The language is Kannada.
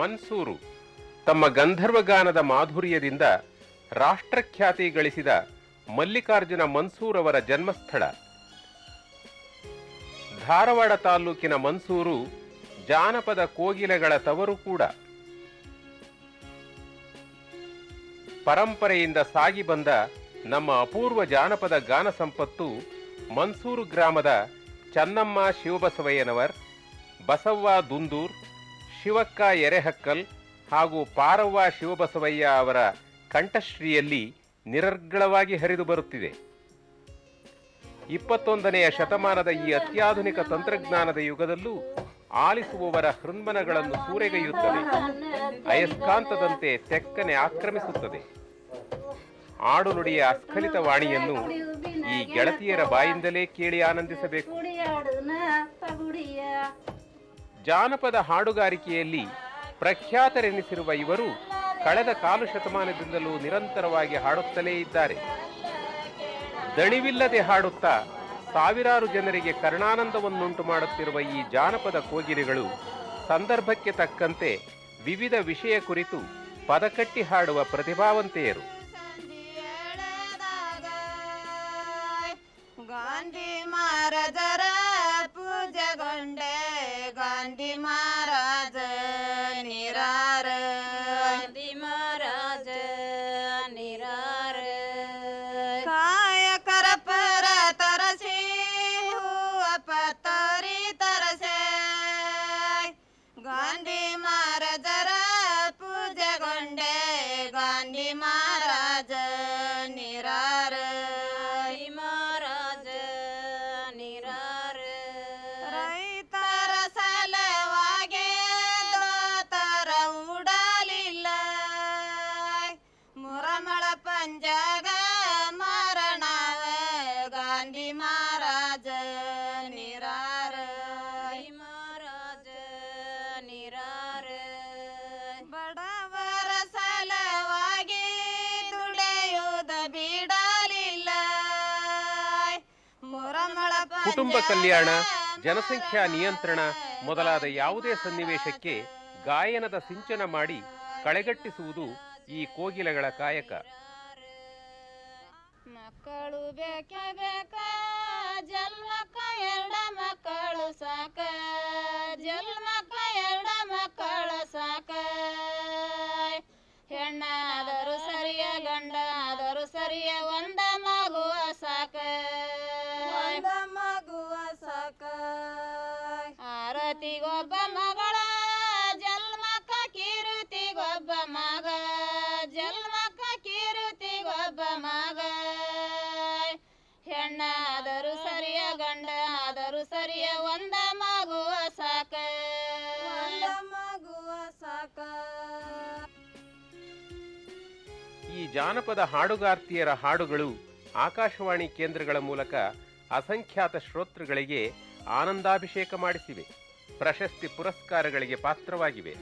ಮನ್ಸೂರು. ತಮ್ಮ ಗಂಧರ್ವಗಾನದ ಮಾಧುರ್ಯದಿಂದ ರಾಷ್ಟ್ರಖ್ಯಾತಿ ಗಳಿಸಿದ ಮಲ್ಲಿಕಾರ್ಜುನ ಮನ್ಸೂರ್ ಅವರ ಜನ್ಮಸ್ಥಳ. ಧಾರವಾಡ ತಾಲೂಕಿನ ಮನ್ಸೂರು, ಜಾನಪದ ಕೋಗಿಲೆಗಳ ತವರು ಕೂಡ. ಪರಂಪರೆಯಿಂದ ಸಾಗಿ ಬಂದ ನಮ್ಮ ಅಪೂರ್ವ ಜಾನಪದ ಗಾನ ಸಂಪತ್ತು ಮನ್ಸೂರು ಗ್ರಾಮದ ಚನ್ನಮ್ಮ ಶಿವಬಸವಯ್ಯನವರ್, ಬಸವ್ವ ದುಂದೂರ್ ಶಿವಕ್ಕ ಎರೆಹಕ್ಕಲ್ ಹಾಗೂ ಪಾರವ್ವ ಶಿವಬಸವಯ್ಯ ಅವರ ಕಂಠಶ್ರೀಯಲ್ಲಿ ನಿರರ್ಗಳವಾಗಿ ಹರಿದು ಬರುತ್ತಿದೆ. ಇಪ್ಪತ್ತೊಂದನೆಯ ಶತಮಾನದ ಈ ಅತ್ಯಾಧುನಿಕ ತಂತ್ರಜ್ಞಾನದ ಯುಗದಲ್ಲೂ ಆಲಿಸುವವರ ಹೃನ್ಮನಗಳನ್ನು ಸೂರೆಗೈಯುತ್ತದೆ ಅಯಸ್ಕಾಂತದಂತೆ ತೆಕ್ಕನೆ ಆಕ್ರಮಿಸುತ್ತದೆ. ಆಡು ನುಡಿಯ ಅಸ್ಖಲಿತ ವಾಣಿಯನ್ನು ಈ ಗೆಳತಿಯರ ಬಾಯಿಂದಲೇ ಕೇಳಿ ಆನಂದಿಸಬೇಕು. ಜಾನಪದ ಹಾಡುಗಾರಿಕೆಯಲ್ಲಿ ಪ್ರಖ್ಯಾತರೆನಿಸಿರುವ ಇವರು ಕಳೆದ ಕಾಲು ಶತಮಾನದಿಂದಲೂ ನಿರಂತರವಾಗಿ ಹಾಡುತ್ತಲೇ ಇದ್ದಾರೆ. ದಣಿವಿಲ್ಲದೆ ಹಾಡುತ್ತಾ ಸಾವಿರಾರು ಜನರಿಗೆ ಕರ್ಣಾನಂದವನ್ನುಂಟು ಮಾಡುತ್ತಿರುವ ಈ ಜಾನಪದ ಕೋಗಿಲೆಗಳು ಸಂದರ್ಭಕ್ಕೆ ತಕ್ಕಂತೆ ವಿವಿಧ ವಿಷಯ ಕುರಿತು ಪದಕಟ್ಟಿ ಹಾಡುವ ಪ್ರತಿಭಾವಂತೆಯರು. ಪಂಜಾಗ ಮರಣವ ಗಾಂಧಿ ಮಹಾರಾಜ ನಿರಾರ. ಮಹಾರಾಜ ನಿರಾರ. ಬಡವರ ಸಲವಾಗಿ ದುಡಿಯುವುದ ಬಿಡಲಿಲ್ಲ. ಮುರಮಳ ಕುಟುಂಬ ಕಲ್ಯಾಣ ಜನಸಂಖ್ಯಾ ನಿಯಂತ್ರಣ ಮೊದಲಾದ ಯಾವುದೇ ಸನ್ನಿವೇಶಕ್ಕೆ ಗಾಯನದ ಸಿಂಚನ ಮಾಡಿ ಕಳೆಗಟ್ಟಿಸುವುದು ಈ ಕೋಗಿಲೆಗಳ ಕಾಯಕ. ಮಕ್ಕಳು ಬೇಕೇ ಬೇಕ ಜನ್ಮಕ್ಕ ಎರಡ ಮಕ್ಕಳು ಸಾಕ. ಜನ್ಮಕ್ಕ ಎರಡ ಮಕ್ಕಳು ಸಾಕ. ಹೆಣ್ಣಾದರೂ ಸರಿಯ ಗಂಡ ಆದರೂ ಸರಿಯ ಒಂದ ಮಗುವ ಸಾಕ. ಮಗುವ ಸಾಕ. ಆರತಿಗೊಬ್ಬ ಮಗಳ ಒಂದ ಮಗುವ ಸಾಕ. ಮಗುವ ಸಾಕ. ಈ ಜಾನಪದ ಹಾಡುಗಾರ್ತಿಯರ ಹಾಡುಗಳು ಆಕಾಶವಾಣಿ ಕೇಂದ್ರಗಳ ಮೂಲಕ ಅಸಂಖ್ಯಾತ ಶ್ರೋತೃಗಳಿಗೆ ಆನಂದಾಭಿಷೇಕ ಮಾಡಿಸಿವೆ. ಪ್ರಶಸ್ತಿ ಪುರಸ್ಕಾರಗಳಿಗೆ ಪಾತ್ರವಾಗಿವೆ.